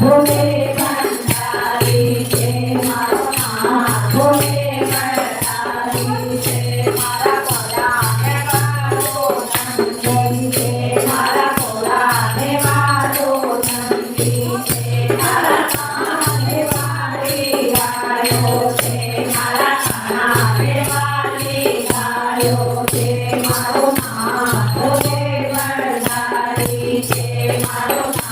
భూమి Eu não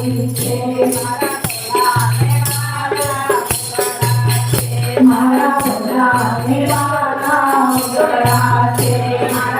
મારા છોકરા મારા છોકરા મારા છોકરા છે મારા